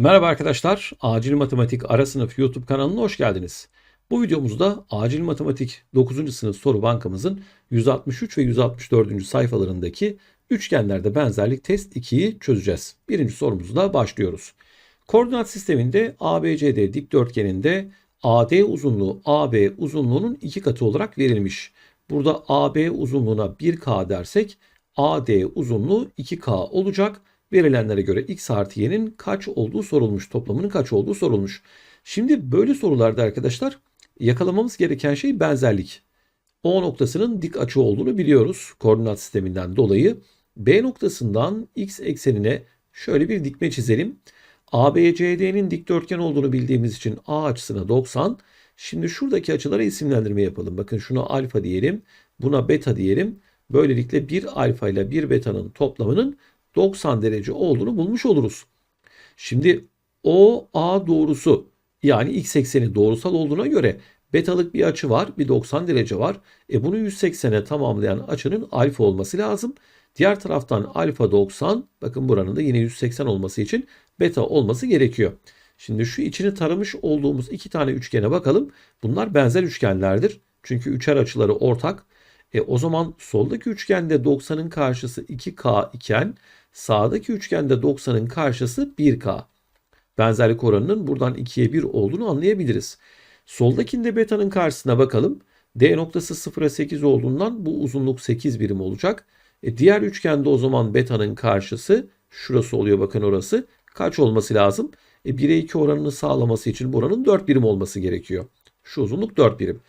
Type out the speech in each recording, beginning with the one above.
Merhaba arkadaşlar, Acil Matematik Ara Sınıf YouTube kanalına hoş geldiniz. Bu videomuzda Acil Matematik 9. sınıf soru bankamızın 163 ve 164. sayfalarındaki üçgenlerde benzerlik test 2'yi çözeceğiz. Birinci sorumuzla başlıyoruz. Koordinat sisteminde ABCD dikdörtgeninde AD uzunluğu AB uzunluğunun iki katı olarak verilmiş. Burada AB uzunluğuna 1K dersek AD uzunluğu 2K olacak verilenlere göre x artı y'nin kaç olduğu sorulmuş. Toplamının kaç olduğu sorulmuş. Şimdi böyle sorularda arkadaşlar yakalamamız gereken şey benzerlik. O noktasının dik açı olduğunu biliyoruz koordinat sisteminden dolayı. B noktasından x eksenine şöyle bir dikme çizelim. ABCD'nin dikdörtgen olduğunu bildiğimiz için A açısına 90. Şimdi şuradaki açılara isimlendirme yapalım. Bakın şuna alfa diyelim. Buna beta diyelim. Böylelikle bir alfa ile bir beta'nın toplamının 90 derece olduğunu bulmuş oluruz. Şimdi OA doğrusu yani x ekseni doğrusal olduğuna göre betalık bir açı var, bir 90 derece var. E bunu 180'e tamamlayan açının alfa olması lazım. Diğer taraftan alfa 90, bakın buranın da yine 180 olması için beta olması gerekiyor. Şimdi şu içini taramış olduğumuz iki tane üçgene bakalım. Bunlar benzer üçgenlerdir. Çünkü üçer açıları ortak. E, o zaman soldaki üçgende 90'ın karşısı 2K iken Sağdaki üçgende 90'ın karşısı 1K. Benzerlik oranının buradan 2'ye 1 olduğunu anlayabiliriz. Soldakinde beta'nın karşısına bakalım. D noktası 0'a 8 olduğundan bu uzunluk 8 birim olacak. E diğer üçgende o zaman beta'nın karşısı şurası oluyor bakın orası. Kaç olması lazım? E 1'e 2 oranını sağlaması için buranın 4 birim olması gerekiyor. Şu uzunluk 4 birim.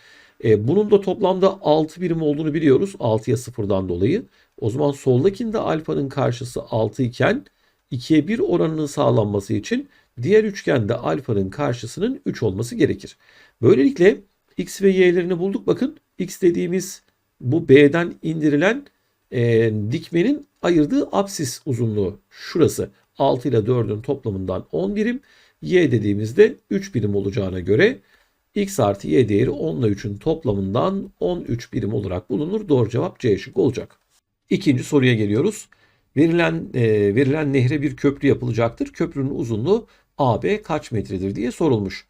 E, bunun da toplamda 6 birim olduğunu biliyoruz. 6'ya 0'dan dolayı. O zaman soldakinde alfanın karşısı 6 iken 2'ye 1 oranının sağlanması için diğer üçgende alfanın karşısının 3 olması gerekir. Böylelikle x ve y'lerini bulduk. Bakın x dediğimiz bu b'den indirilen e, dikmenin ayırdığı apsis uzunluğu şurası. 6 ile 4'ün toplamından 10 birim. Y dediğimizde 3 birim olacağına göre x artı y değeri 10 ile 3'ün toplamından 13 birim olarak bulunur. Doğru cevap C şık olacak. İkinci soruya geliyoruz. Verilen e, verilen nehre bir köprü yapılacaktır. Köprünün uzunluğu AB kaç metredir diye sorulmuş.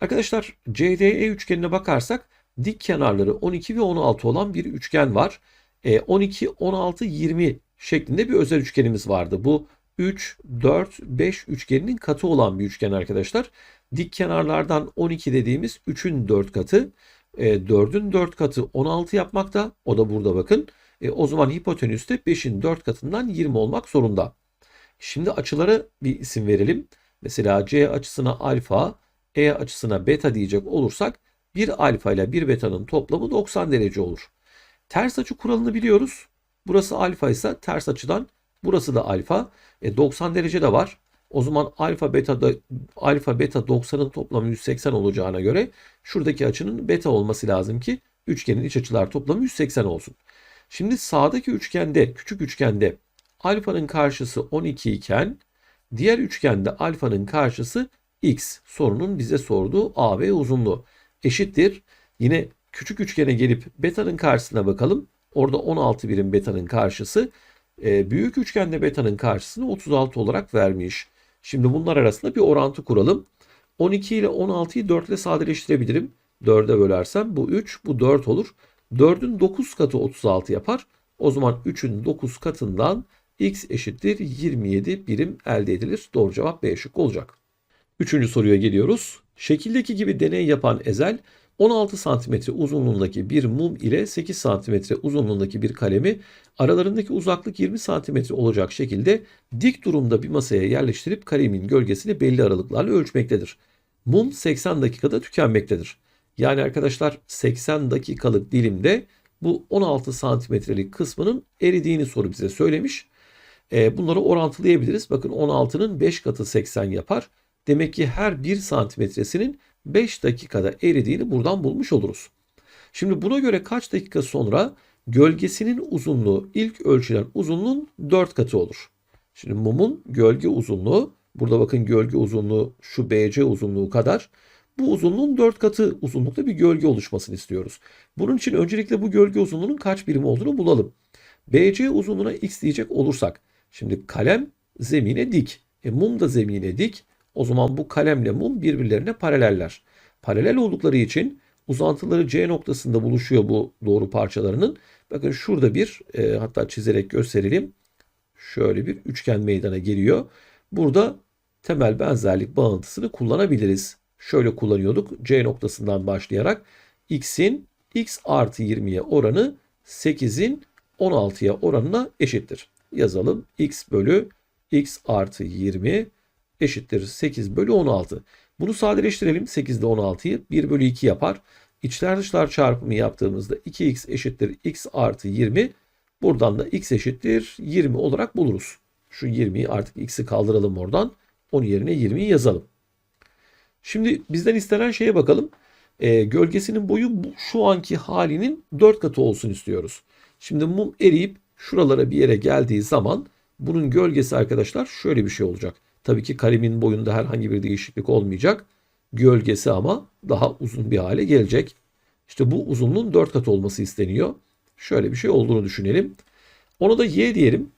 Arkadaşlar CDE üçgenine bakarsak dik kenarları 12 ve 16 olan bir üçgen var. E, 12, 16, 20 şeklinde bir özel üçgenimiz vardı. Bu 3, 4, 5 üçgeninin katı olan bir üçgen arkadaşlar. Dik kenarlardan 12 dediğimiz 3'ün 4 katı. E, 4'ün 4 katı 16 yapmakta. O da burada bakın. E, o zaman hipotenüs de 5'in 4 katından 20 olmak zorunda. Şimdi açılara bir isim verelim. Mesela C açısına alfa, E açısına beta diyecek olursak bir alfa ile bir beta'nın toplamı 90 derece olur. Ters açı kuralını biliyoruz. Burası alfa ise ters açıdan burası da alfa. E 90 derece de var. O zaman alfa beta da alfa beta 90'ın toplamı 180 olacağına göre şuradaki açının beta olması lazım ki üçgenin iç açılar toplamı 180 olsun. Şimdi sağdaki üçgende, küçük üçgende alfanın karşısı 12 iken diğer üçgende alfanın karşısı x. Sorunun bize sorduğu AB uzunluğu eşittir. Yine küçük üçgene gelip beta'nın karşısına bakalım. Orada 16 birim beta'nın karşısı. E, büyük üçgende beta'nın karşısını 36 olarak vermiş. Şimdi bunlar arasında bir orantı kuralım. 12 ile 16'yı 4 ile sadeleştirebilirim. 4'e bölersem bu 3, bu 4 olur. 4'ün 9 katı 36 yapar. O zaman 3'ün 9 katından x eşittir 27 birim elde edilir. Doğru cevap B şık olacak. Üçüncü soruya geliyoruz. Şekildeki gibi deney yapan Ezel 16 cm uzunluğundaki bir mum ile 8 cm uzunluğundaki bir kalemi aralarındaki uzaklık 20 cm olacak şekilde dik durumda bir masaya yerleştirip kalemin gölgesini belli aralıklarla ölçmektedir. Mum 80 dakikada tükenmektedir. Yani arkadaşlar 80 dakikalık dilimde bu 16 santimetrelik kısmının eridiğini soru bize söylemiş. E, bunları orantılayabiliriz. Bakın 16'nın 5 katı 80 yapar. Demek ki her 1 santimetresinin 5 dakikada eridiğini buradan bulmuş oluruz. Şimdi buna göre kaç dakika sonra gölgesinin uzunluğu ilk ölçülen uzunluğun 4 katı olur. Şimdi mumun gölge uzunluğu burada bakın gölge uzunluğu şu BC uzunluğu kadar. Bu uzunluğun 4 katı uzunlukta bir gölge oluşmasını istiyoruz. Bunun için öncelikle bu gölge uzunluğunun kaç birim olduğunu bulalım. BC uzunluğuna x diyecek olursak. Şimdi kalem zemine dik. E, mum da zemine dik. O zaman bu kalemle mum birbirlerine paraleller. Paralel oldukları için uzantıları C noktasında buluşuyor bu doğru parçalarının. Bakın şurada bir e, hatta çizerek gösterelim. Şöyle bir üçgen meydana geliyor. Burada temel benzerlik bağıntısını kullanabiliriz. Şöyle kullanıyorduk. C noktasından başlayarak x'in x artı 20'ye oranı 8'in 16'ya oranına eşittir. Yazalım. x bölü x artı 20 eşittir 8 bölü 16. Bunu sadeleştirelim. 8 ile 16'yı 1 bölü 2 yapar. İçler dışlar çarpımı yaptığımızda 2x eşittir x artı 20. Buradan da x eşittir 20 olarak buluruz. Şu 20'yi artık x'i kaldıralım oradan. Onun yerine 20'yi yazalım. Şimdi bizden istenen şeye bakalım. E, gölgesinin boyu bu, şu anki halinin 4 katı olsun istiyoruz. Şimdi mum eriyip şuralara bir yere geldiği zaman bunun gölgesi arkadaşlar şöyle bir şey olacak. Tabii ki kalemin boyunda herhangi bir değişiklik olmayacak. Gölgesi ama daha uzun bir hale gelecek. İşte bu uzunluğun 4 katı olması isteniyor. Şöyle bir şey olduğunu düşünelim. Ona da y diyelim.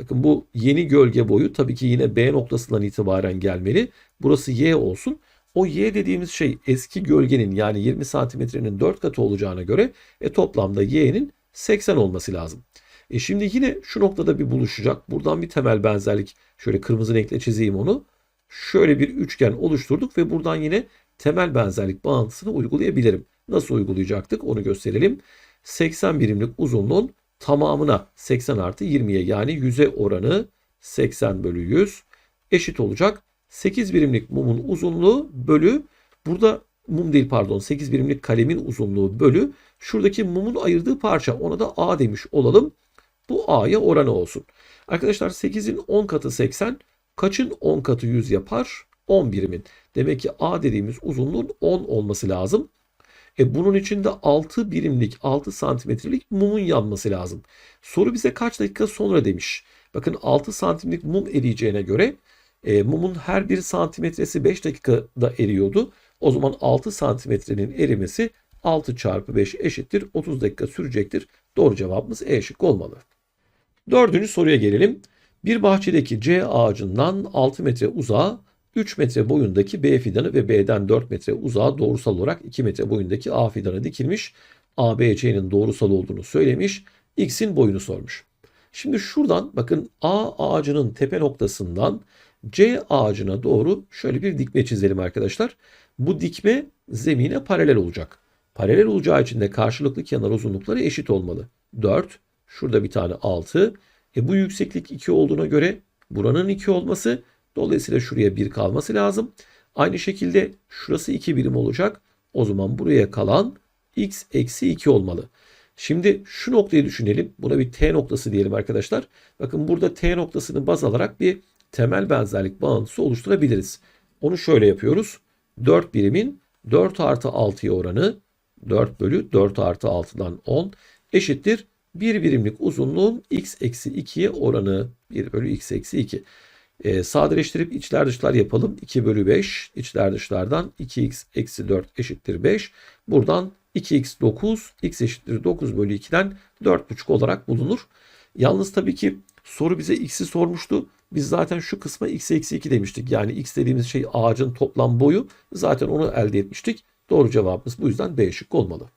Bakın bu yeni gölge boyu tabii ki yine B noktasından itibaren gelmeli. Burası y olsun. O y dediğimiz şey eski gölgenin yani 20 santimetrenin 4 katı olacağına göre e, toplamda y'nin 80 olması lazım. E şimdi yine şu noktada bir buluşacak. Buradan bir temel benzerlik şöyle kırmızı renkle çizeyim onu. Şöyle bir üçgen oluşturduk ve buradan yine temel benzerlik bağıntısını uygulayabilirim. Nasıl uygulayacaktık onu gösterelim. 80 birimlik uzunluğun tamamına 80 artı 20'ye yani 100'e oranı 80 bölü 100 eşit olacak. 8 birimlik mumun uzunluğu bölü burada mum değil pardon 8 birimlik kalemin uzunluğu bölü şuradaki mumun ayırdığı parça ona da A demiş olalım. Bu A'ya oranı olsun. Arkadaşlar 8'in 10 katı 80 kaçın 10 katı 100 yapar? 10 birimin. Demek ki A dediğimiz uzunluğun 10 olması lazım. E bunun için de 6 birimlik 6 santimetrelik mumun yanması lazım. Soru bize kaç dakika sonra demiş. Bakın 6 santimlik mum eriyeceğine göre e, mumun her bir santimetresi 5 dakikada eriyordu. O zaman 6 santimetrenin erimesi 6 çarpı 5 eşittir 30 dakika sürecektir. Doğru cevabımız E şıkkı olmalı. Dördüncü soruya gelelim. Bir bahçedeki C ağacından 6 metre uzağa 3 metre boyundaki B fidanı ve B'den 4 metre uzağa doğrusal olarak 2 metre boyundaki A fidanı dikilmiş. A, B, C'nin doğrusal olduğunu söylemiş. X'in boyunu sormuş. Şimdi şuradan bakın A ağacının tepe noktasından C ağacına doğru şöyle bir dikme çizelim arkadaşlar. Bu dikme zemine paralel olacak. Paralel olacağı için de karşılıklı kenar uzunlukları eşit olmalı. 4, şurada bir tane 6. E bu yükseklik 2 olduğuna göre buranın 2 olması dolayısıyla şuraya 1 kalması lazım. Aynı şekilde şurası 2 birim olacak. O zaman buraya kalan x eksi 2 olmalı. Şimdi şu noktayı düşünelim. Buna bir t noktası diyelim arkadaşlar. Bakın burada t noktasını baz alarak bir temel benzerlik bağıntısı oluşturabiliriz. Onu şöyle yapıyoruz. 4 birimin 4 artı 6'ya oranı 4 bölü 4 artı 6'dan 10 eşittir. 1 birimlik uzunluğun x eksi 2'ye oranı 1 bölü x eksi 2. E, sadeleştirip içler dışlar yapalım. 2 bölü 5 içler dışlardan 2x eksi 4 eşittir 5. Buradan 2x 9 x eşittir 9 bölü 2'den 4,5 olarak bulunur. Yalnız tabii ki soru bize x'i sormuştu. Biz zaten şu kısma x eksi 2 demiştik. Yani x dediğimiz şey ağacın toplam boyu. Zaten onu elde etmiştik. Doğru cevabımız bu yüzden B şıkkı olmalı.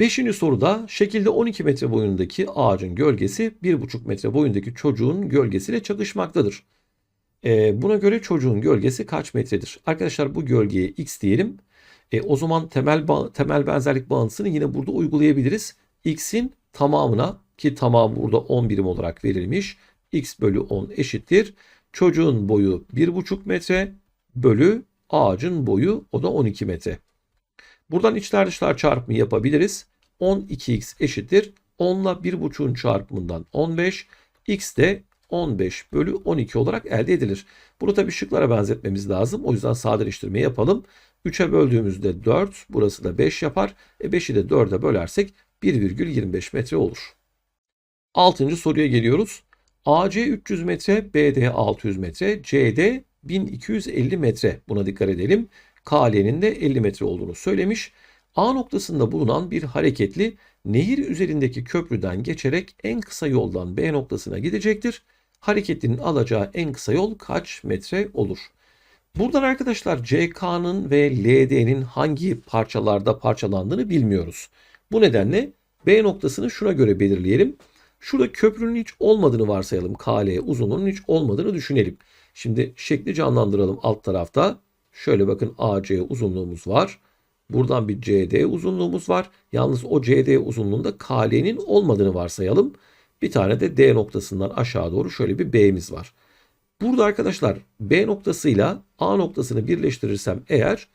Beşinci soruda şekilde 12 metre boyundaki ağacın gölgesi 1,5 metre boyundaki çocuğun gölgesiyle çakışmaktadır. E, buna göre çocuğun gölgesi kaç metredir? Arkadaşlar bu gölgeye x diyelim. E, o zaman temel temel benzerlik bağıntısını yine burada uygulayabiliriz. x'in tamamına ki tamam burada 10 birim olarak verilmiş. x bölü 10 eşittir. Çocuğun boyu 1,5 metre bölü ağacın boyu o da 12 metre. Buradan içler dışlar çarpımı yapabiliriz. 12x eşittir. 10 ile 1,5'un çarpımından 15. x de 15 bölü 12 olarak elde edilir. Bunu tabi şıklara benzetmemiz lazım. O yüzden sadeleştirme yapalım. 3'e böldüğümüzde 4, burası da 5 yapar. E 5'i de 4'e bölersek 1,25 metre olur. 6. soruya geliyoruz. AC 300 metre, BD 600 metre, CD 1250 metre. Buna dikkat edelim. KL'nin de 50 metre olduğunu söylemiş. A noktasında bulunan bir hareketli nehir üzerindeki köprüden geçerek en kısa yoldan B noktasına gidecektir. Hareketlinin alacağı en kısa yol kaç metre olur? Buradan arkadaşlar CK'nın ve LD'nin hangi parçalarda parçalandığını bilmiyoruz. Bu nedenle B noktasını şuna göre belirleyelim. Şurada köprünün hiç olmadığını varsayalım. KL uzunluğunun hiç olmadığını düşünelim. Şimdi şekli canlandıralım alt tarafta. Şöyle bakın AC uzunluğumuz var. Buradan bir CD uzunluğumuz var. Yalnız o CD uzunluğunda KL'nin olmadığını varsayalım. Bir tane de D noktasından aşağı doğru şöyle bir B'miz var. Burada arkadaşlar B noktasıyla A noktasını birleştirirsem eğer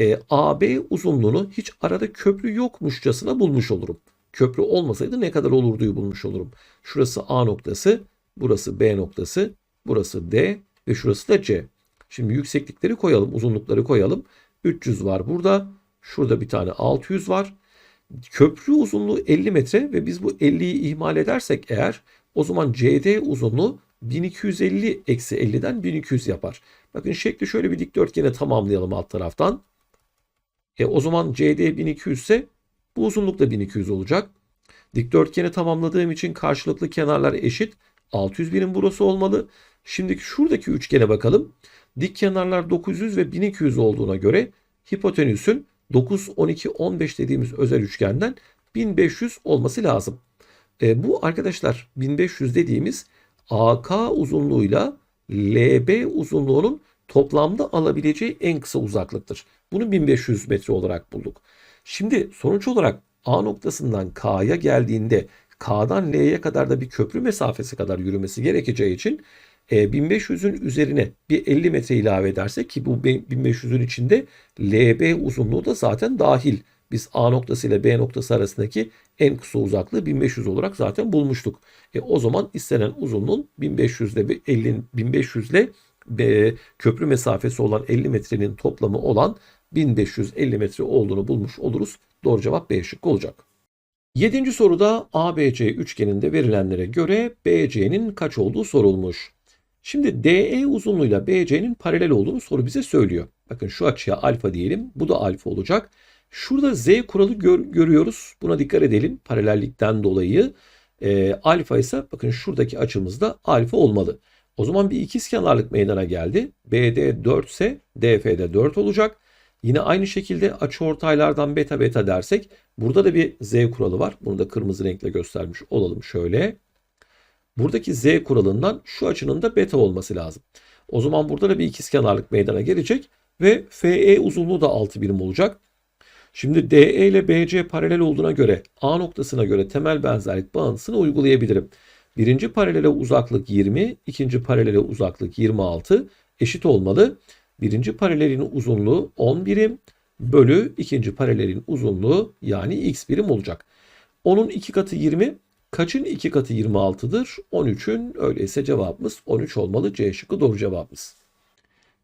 e, AB uzunluğunu hiç arada köprü yokmuşçasına bulmuş olurum. Köprü olmasaydı ne kadar olurduyu bulmuş olurum. Şurası A noktası, burası B noktası, burası D ve şurası da C. Şimdi yükseklikleri koyalım, uzunlukları koyalım. 300 var burada. Şurada bir tane 600 var. Köprü uzunluğu 50 metre ve biz bu 50'yi ihmal edersek eğer o zaman CD uzunluğu 1250 eksi 50'den 1200 yapar. Bakın şekli şöyle bir dikdörtgene tamamlayalım alt taraftan. E, o zaman CD 1200 ise bu uzunluk da 1200 olacak. Dikdörtgeni tamamladığım için karşılıklı kenarlar eşit. 600 birim burası olmalı. Şimdi şuradaki üçgene bakalım. Dik kenarlar 900 ve 1200 olduğuna göre hipotenüsün 9, 12, 15 dediğimiz özel üçgenden 1500 olması lazım. E, bu arkadaşlar 1500 dediğimiz AK uzunluğuyla LB uzunluğunun toplamda alabileceği en kısa uzaklıktır. Bunu 1500 metre olarak bulduk. Şimdi sonuç olarak A noktasından K'ya geldiğinde K'dan L'ye kadar da bir köprü mesafesi kadar yürümesi gerekeceği için 1500'ün e, üzerine bir 50 metre ilave edersek ki bu 1500'ün içinde LB uzunluğu da zaten dahil. Biz A noktası ile B noktası arasındaki en kısa uzaklığı 1500 olarak zaten bulmuştuk. E, o zaman istenen uzunluğun 1500 ile 50 1500 ile köprü mesafesi olan 50 metrenin toplamı olan 1550 metre olduğunu bulmuş oluruz. Doğru cevap B şıkkı olacak. Yedinci soruda ABC üçgeninde verilenlere göre BC'nin kaç olduğu sorulmuş. Şimdi DE uzunluğuyla BC'nin paralel olduğunu soru bize söylüyor. Bakın şu açıya alfa diyelim. Bu da alfa olacak. Şurada Z kuralı gör, görüyoruz. Buna dikkat edelim. Paralellikten dolayı. E, alfa ise bakın şuradaki açımızda alfa olmalı. O zaman bir ikizkenarlık meydana geldi. BD 4 ise DF'de 4 olacak. Yine aynı şekilde açıortaylardan beta beta dersek burada da bir Z kuralı var. Bunu da kırmızı renkle göstermiş olalım şöyle. Buradaki Z kuralından şu açının da beta olması lazım. O zaman burada da bir ikizkenarlık meydana gelecek ve FE uzunluğu da 6 birim olacak. Şimdi DE ile BC paralel olduğuna göre A noktasına göre temel benzerlik bağıntısını uygulayabilirim. Birinci paralele uzaklık 20, ikinci paralele uzaklık 26 eşit olmalı. Birinci paralelin uzunluğu 10 birim bölü ikinci paralelin uzunluğu yani x birim olacak. Onun iki katı 20, kaçın iki katı 26'dır? 13'ün öyleyse cevabımız 13 olmalı. C şıkkı doğru cevabımız.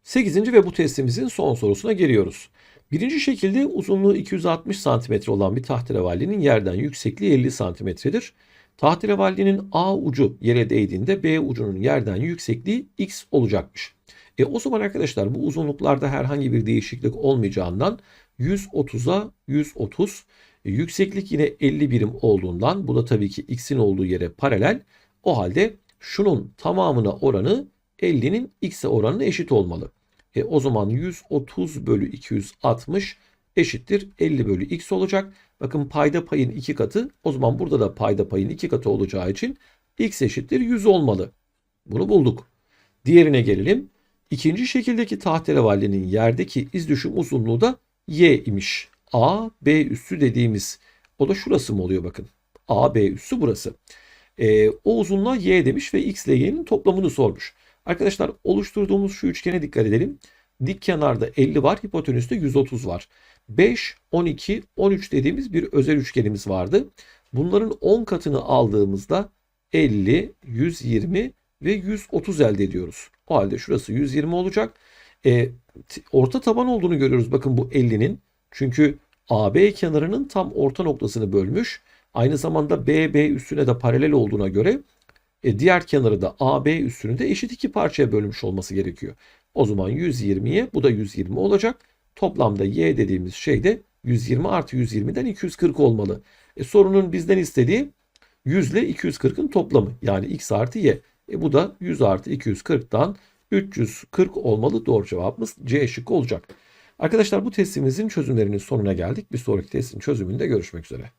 8. ve bu testimizin son sorusuna geliyoruz. Birinci şekilde uzunluğu 260 cm olan bir tahterevallinin yerden yüksekliği 50 cm'dir. Tahterevallinin A ucu yere değdiğinde B ucunun yerden yüksekliği x olacakmış. E o zaman arkadaşlar bu uzunluklarda herhangi bir değişiklik olmayacağından 130'a 130 e, yükseklik yine 50 birim olduğundan bu da tabii ki x'in olduğu yere paralel. O halde şunun tamamına oranı 50'nin x'e oranına eşit olmalı. E, o zaman 130 bölü 260 eşittir 50 bölü x olacak. Bakın payda payın iki katı. O zaman burada da payda payın iki katı olacağı için x eşittir 100 olmalı. Bunu bulduk. Diğerine gelelim. İkinci şekildeki tahterevallinin yerdeki iz düşüm uzunluğu da y imiş. A, B üssü dediğimiz o da şurası mı oluyor bakın. A, B üssü burası. E, o uzunluğa y demiş ve x ile y'nin toplamını sormuş. Arkadaşlar oluşturduğumuz şu üçgene dikkat edelim. Dik kenarda 50 var, hipotenüste 130 var. 5, 12, 13 dediğimiz bir özel üçgenimiz vardı. Bunların 10 katını aldığımızda 50, 120 ve 130 elde ediyoruz. O halde şurası 120 olacak. E, orta taban olduğunu görüyoruz. Bakın bu 50'nin. Çünkü AB kenarının tam orta noktasını bölmüş. Aynı zamanda BB üstüne de paralel olduğuna göre e, diğer kenarı da AB üstünü de eşit iki parçaya bölmüş olması gerekiyor. O zaman 120'ye bu da 120 olacak. Toplamda y dediğimiz şey de 120 artı 120'den 240 olmalı. E, sorunun bizden istediği 100 ile 240'ın toplamı yani x artı y. E, bu da 100 artı 240'tan 340 olmalı. Doğru cevabımız C şıkkı olacak. Arkadaşlar bu testimizin çözümlerinin sonuna geldik. Bir sonraki testin çözümünde görüşmek üzere.